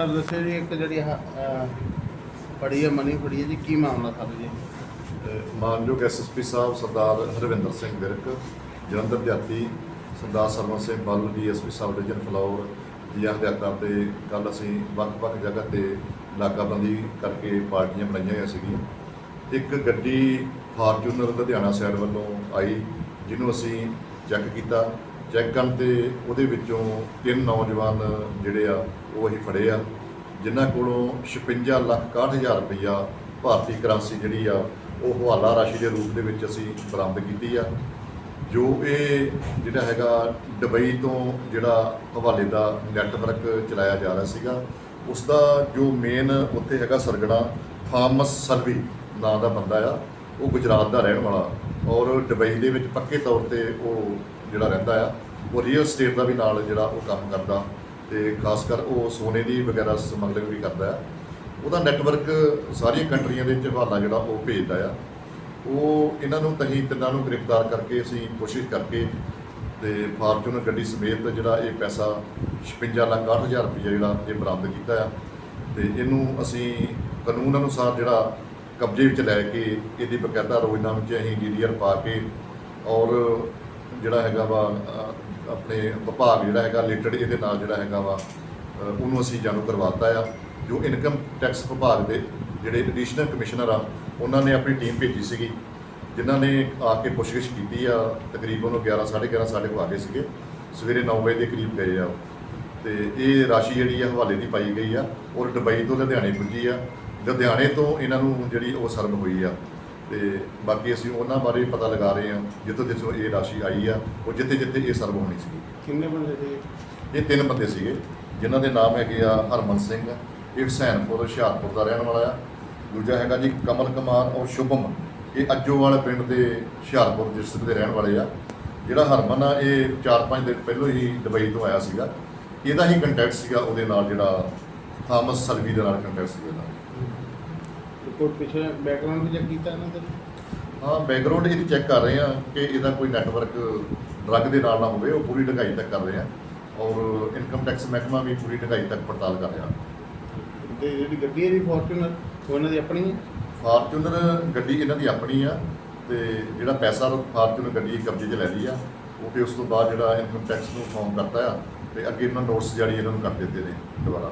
Sir ਦੱਸਿਓ ਜੀ ਇੱਕ ਜਿਹੜੀ ਆਹ, ਅਹ, ਫੜੀ ਹੈ ਮਨੀ ਫੜੀ ਹੈ ਜੀ ਕੀ ਮਾਮਲਾ ਸਰ ਜੀ? ਤੇ ਮਾਨਯੋਗ ਐਸਐਸਪੀ ਸਾਹਿਬ ਸਰਦਾਰ ਹਰਵਿੰਦਰ ਸਿੰਘ ਵਿਰਕ ਜਲੰਧਰ ਦਿਹਾਤੀ ਸਰਦਾਰ ਸਰਵਨ ਸਿੰਘ ਬੱਲ ਡੀਐਸਪੀ ਸਾਹਿਬ ਡਿਵੀਜ਼ਨ ਫਲੌਰ ਦੀਆਂ ਹਦਾਇਤਾਂ ਤੇ ਕੱਲ ਅਸੀਂ ਵੱਖ-ਵੱਖ ਜਗ੍ਹਾ ਤੇ ਨਾਕਾਬੰਦੀ ਕਰਕੇ ਪਾਰਟੀਆਂ ਬਣਾਈਆਂ ਹੋਈਆਂ ਸੀਗੀਆਂ। ਇੱਕ ਗੱਡੀ ਫਾਰਚੂਨਰ ਲੁਧਿਆਣਾ ਸਾਈਡ ਵੱਲੋਂ ਆਈ ਜਿਹਨੂੰ ਅਸੀਂ ਚੈੱਕ ਕੀਤਾ। ਚੈੱਕ ਕਰਨ ਤੇ ਉਹਦੇ ਵਿੱਚੋਂ ਤਿੰਨ ਨੌਜਵਾਨ ਜਿਹੜੇ ਆ, ਉਹ ਅਸੀਂ ਫੜੇ ਆ। ਜਿਨ੍ਹਾਂ ਕੋਲੋਂ 56 ਲੱਖ 61000 ਰੁਪਈਆ ਭਾਰਤੀ ਕਰੰਸੀ ਜਿਹੜੀ ਆ, ਉਹ ਹਵਾਲਾ ਰਾਸ਼ੀ ਦੇ ਰੂਪ ਦੇ ਵਿੱਚ ਅਸੀਂ ਬਰਾਮਦ ਕੀਤੀ ਆ। ਜੋ ਇਹ ਜਿਹੜਾ ਹੈਗਾ ਦੁਬਈ ਤੋਂ ਜਿਹੜਾ ਹਵਾਲੇ ਦਾ ਨੈਟਵਰਕ ਚਲਾਇਆ ਜਾ ਰਿਹਾ ਸੀਗਾ ਉਸ ਦਾ ਜੋ ਮੇਨ ਉੱਥੇ ਹੈਗਾ ਸਰਗਣਾ ਥਾਮਸ ਸਰਵੀ ਨਾਂ ਦਾ ਬੰਦਾ ਆ, ਉਹ ਗੁਜਰਾਤ ਦਾ ਰਹਿਣ ਵਾਲਾ ਔਰ ਦੁਬਈ ਦੇ ਵਿੱਚ ਪੱਕੇ ਤੌਰ ਤੇ ਉਹ ਜਿਹੜਾ ਰਹਿੰਦਾ ਆ, ਉਹ ਰੀਅਲ ਸਟੇਟ ਦਾ ਵੀ ਨਾਲ ਜਿਹੜਾ ਉਹ ਕੰਮ ਕਰਦਾ ਤੇ ਖਾਸ ਕਰ ਉਹ ਸੋਨੇ ਦੀ ਵਗੈਰਾ ਸਮਗਲਿੰਗ ਵੀ ਕਰਦਾ ਆ। ਉਹਦਾ ਨੈਟਵਰਕ ਸਾਰੀਆਂ ਕੰਟਰੀਆਂ ਦੇ ਵਿੱਚ ਹਵਾਲਾ ਜਿਹੜਾ ਉਹ ਭੇਜਦਾ ਆ। ਉਹ ਇਹਨਾਂ ਨੂੰ ਤਹੀਂ ਤਿੰਨਾਂ ਨੂੰ ਗ੍ਰਿਫਤਾਰ ਕਰਕੇ ਅਸੀਂ ਕੋਸ਼ਿਸ਼ ਕਰਕੇ ਤੇ ਫਾਰਚੂਨਰ ਗੱਡੀ ਸਮੇਤ ਜਿਹੜਾ ਇਹ ਪੈਸਾ 56 ਲੱਖ 68000 ਰੁਪਏ ਜਿਹੜਾ ਇਹ ਬਰਾਮਦ ਕੀਤਾ ਆ। ਤੇ ਇਹਨੂੰ ਅਸੀਂ ਕਾਨੂੰਨ ਅਨੁਸਾਰ ਜਿਹੜਾ ਕਬਜ਼ੇ ਵਿੱਚ ਲੈ ਕੇ ਇਹਦੀ ਬਕਾਇਦਾ ਰੋਜ਼ਨਾਮੇ 'ਚ ਅਸੀਂ ਡੀਡੀਆਰ ਪਾ ਕੇ ਔਰ ਜਿਹੜਾ ਹੈਗਾ ਵਾ ਆਪਣੇ ਵਿਭਾਗ ਜਿਹੜਾ ਹੈਗਾ ਰਿਲੇਟਡ ਇਹਦੇ ਨਾਲ ਜਿਹੜਾ ਹੈਗਾ ਵਾ ਉਹਨੂੰ ਅਸੀਂ ਜਾਣੂ ਕਰਵਾਤਾ ਆ। ਜੋ ਇਨਕਮ ਟੈਕਸ ਵਿਭਾਗ ਦੇ ਜਿਹੜੇ ਐਡੀਸ਼ਨਲ ਕਮਿਸ਼ਨਰ ਆ, ਉਹਨਾਂ ਨੇ ਆਪਣੀ ਟੀਮ ਭੇਜੀ ਸੀਗੀ, ਜਿਨ੍ਹਾਂ ਨੇ ਆ ਕੇ ਪੁੱਛਗਿੱਛ ਕੀਤੀ ਆ। ਤਕਰੀਬਨ ਉਹ 11 11:30 ਸਾਡੇ ਕੋਲ ਆ ਗਏ ਸੀਗੇ। ਸਵੇਰੇ 9 ਵਜੇ ਦੇ ਕਰੀਬ ਗਏ ਆ ਤੇ ਇਹ ਰਾਸ਼ੀ ਜਿਹੜੀ ਆ, ਹਵਾਲੇ ਦੀ ਪਾਈ ਗਈ ਆ, ਔਰ ਦੁਬਈ ਤੋਂ ਲੁਧਿਆਣੇ ਪੁੱਜੀ ਆ। ਲੁਧਿਆਣੇ ਤੋਂ ਇਹਨਾਂ ਨੂੰ ਜਿਹੜੀ ਉਹ ਸਰਮ ਹੋਈ ਆ। ਤੇ ਬਾਕੀ ਅਸੀਂ ਉਹਨਾਂ ਬਾਰੇ ਪਤਾ ਲਗਾ ਰਹੇ ਆ ਜਿੱਥੋਂ ਜਿੱਥੋਂ ਇਹ ਰਾਸ਼ੀ ਆਈ ਆ ਉਹ ਜਿੱਥੇ ਜਿੱਥੇ ਇਹ ਸਰਵ ਹੋਣੀ ਸੀ। ਕਿੰਨੇ ਬੰਦੇ ਸੀ? ਇਹ ਤਿੰਨ ਬੰਦੇ ਸੀਗੇ ਜਿਨ੍ਹਾਂ ਦੇ ਨਾਮ ਹੈਗੇ ਆ ਹਰਮਨ ਸਿੰਘ ਇਹ ਹੁਸੈਨਪੁਰ ਹੁਸ਼ਿਆਰਪੁਰ ਦਾ ਰਹਿਣ ਵਾਲਾ ਆ। ਦੂਜਾ ਹੈਗਾ ਜੀ ਕਮਲ ਕੁਮਾਰ ਔਰ ਸ਼ੁਭਮ ਇਹ ਅੱਜੋਵਾਲ ਪਿੰਡ ਦੇ ਹੁਸ਼ਿਆਰਪੁਰ ਡਿਸਟ੍ਰਿਕਟ ਦੇ ਰਹਿਣ ਵਾਲੇ ਆ। ਜਿਹੜਾ ਹਰਮਨ ਆ ਇਹ 4-5 ਦਿਨ ਪਹਿਲਾਂ ਹੀ ਦੁਬਈ ਤੋਂ ਆਇਆ ਸੀਗਾ। ਇਹਦਾ ਹੀ ਕੰਟੈਕਟ ਸੀਗਾ ਉਹਦੇ ਨਾਲ ਜਿਹੜਾ ਥਾਮਸ ਸਲਵੀ ਦੇ ਨਾਲ ਕੰਟੈਕਟ ਸੀਗਾ ਇਹਦਾ। ਰਿਪੋਰਟ ਪਿੱਛੇ ਬੈਕਗ੍ਰਾਉਂਡ ਵੀ ਚੈੱਕ ਕੀਤਾ ਇਹਨਾਂ ਦਾ ਹਾਂ ਬੈਕਗ੍ਰਾਉਂਡ ਇਹਦੀ ਚੈੱਕ ਕਰ ਰਹੇ ਆ ਕਿ ਇਹਦਾ ਕੋਈ ਨੈਟਵਰਕ ਡਰੱਗ ਦੇ ਨਾਲ ਨਾ ਹੋਵੇ ਉਹ ਪੂਰੀ ਢਗਾਈ ਤੱਕ ਕਰ ਰਹੇ ਆ ਔਰ ਇਨਕਮ ਟੈਕਸ ਮਹਿਕਮਾ ਵੀ ਪੂਰੀ ਢਗਾਈ ਤੱਕ ਪੜਤਾਲ ਕਰ ਰਿਹਾ। ਤੇ ਜਿਹੜੀ ਗੱਡੀ ਹੈ ਜੀ ਫੋਰਚੂਨਰ ਉਹ ਇਹਨਾਂ ਦੀ ਆਪਣੀ ਹੈ? ਫਾਰਚੂਨਰ ਗੱਡੀ ਇਹਨਾਂ ਦੀ ਆਪਣੀ ਆ ਤੇ ਜਿਹੜਾ ਪੈਸਾ ਫਾਰਚੂਨਰ ਗੱਡੀ ਕਬਜ਼ੇ 'ਚ ਲੈ ਲਈ ਆ ਉਹ ਫਿਰ ਉਸ ਤੋਂ ਬਾਅਦ ਜਿਹੜਾ ਇਨਕਮ ਟੈਕਸ ਨੂੰ ਫਾਰਮ ਕਰਤਾ ਆ ਤੇ ਅੱਗੇ ਇਹਨਾਂ ਨੋਟਸ ਜਾਰੀ ਇਹਨਾਂ ਨੂੰ ਕਰ ਦਿੱਤੇ ਨੇ ਦੁਬਾਰਾ।